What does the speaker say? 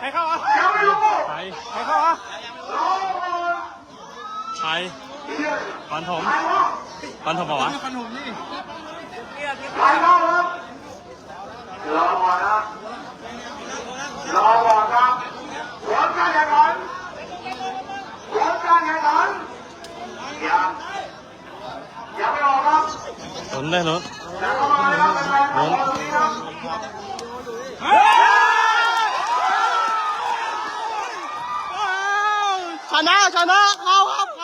ใครเข้าอะใครใครเข้าอะใครปันถมปันถมป่าอวะปันถมนี่ใครเข้าครับรอก่อนนะรอก่อนครับผลการแข่งขันผลการแข่งขันยังยังไม่ออกครับผลได้รถหมุน 看那看那好好